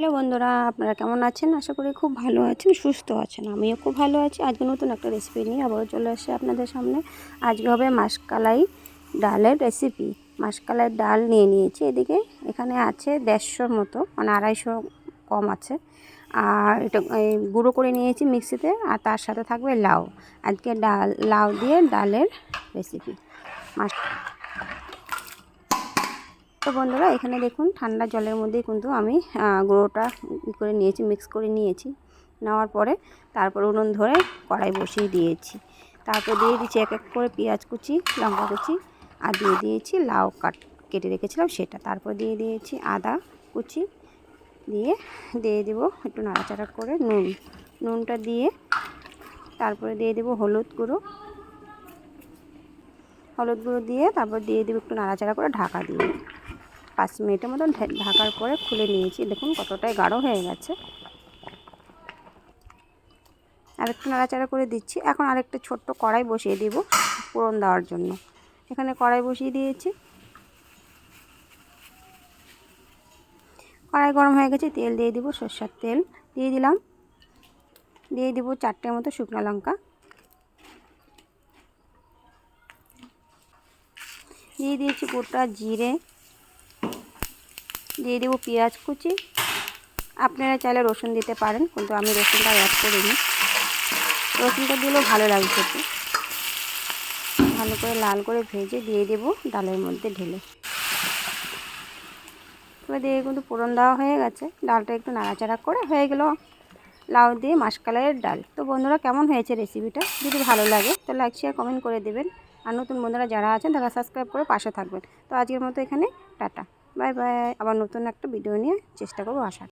Hello বন্ধুরা, আপনারা কেমন আছেন? আশা করি খুব ভালো আছেন, সুস্থ আছেন। আমিও খুব ভালো আছি। আজকে নতুন একটা রেসিপি নিয়ে আবারও চলে আসছে আপনাদের সামনে। আজকে হবে মাসকালাই ডালের রেসিপি মাসকালাই ডাল নিয়ে নিয়েছি। এদিকে এখানে আছে দেড়শোর মতো মানে আড়াইশো কম আছে। আর এটা গুঁড়ো করে নিয়েছি মিক্সিতে, আর তার সাথে থাকবে লাউ। আজকে ডাল, লাউ দিয়ে ডালের রেসিপি মাস তো বন্ধুরা, এখানে দেখুন ঠান্ডা জলের মধ্যেই কিন্তু আমি গুঁড়োটা করে নিয়েছি মিক্স করে নিয়েছি। নেওয়ার পরে তারপর উনুন ধরে কড়াই বসিয়ে দিয়েছি। তারপর দিয়ে দিচ্ছি এক এক করে পেঁয়াজ কুচি, লঙ্কা কুচি আর দিয়ে দিয়েছি লাউ কাট, কেটে রেখেছিলাম সেটা। তারপর দিয়ে দিয়েছি আদা কুচি, দিয়ে দিয়ে দেবো একটু নাড়াচাড়া করে নুন। নুনটা দিয়ে তারপরে দিয়ে দেবো হলুদ গুঁড়ো। হলুদ গুঁড়ো দিয়ে তারপর দিয়ে দেবো একটু নাড়াচাড়া করে ঢাকা দিয়ে। পাঁচ মিনিটের মতন ঢাকার পরে খুলে নিয়েছি। দেখুন কতটাই গাঢ় হয়ে গেছে। আরেকটু নাড়াচাড়া করে দিচ্ছি। এখন আরেকটা ছোট্ট কড়াই বসিয়ে দেব ফোড়ন দেওয়ার জন্য। এখানে কড়াই বসিয়ে দিয়েছি। কড়াই গরম হয়ে গেছে, তেল দিয়ে দিব সর্ষার তেল। দিয়ে দিলাম। দিয়ে দিব চারটের মতো শুকনো লঙ্কা। দিয়ে দিয়েছি গোটা জিরে। দিয়ে দেবো পেঁয়াজ কুচি। আপনারা চাইলে রসুন দিতে পারেন, কিন্তু আমি রসুনটা অ্যাড করিনি। রসুনটা দিলেও ভালো লাগে খেতে। ভালো করে লাল করে ভেজে দিয়ে দেবো ডালের মধ্যে ঢেলে। এবার দিয়ে কিন্তু ফোড়ন দেওয়া হয়ে গেছে। ডালটা একটু নাড়াচাড়া করে হয়ে গেল লাউ দিয়ে মাসকালাইয়ের ডাল। তো বন্ধুরা, কেমন হয়েছে রেসিপিটা যদি ভালো লাগে, তো লাইক শেয়ার কমেন্ট করে দেবেন। আর নতুন বন্ধুরা যারা আছেন, তারা সাবস্ক্রাইব করে পাশে থাকবেন। তো আজকের মতো এখানে, টাটা। বাই বাই আবার নতুন একটা ভিডিও নিয়ে চেষ্টা করব আসার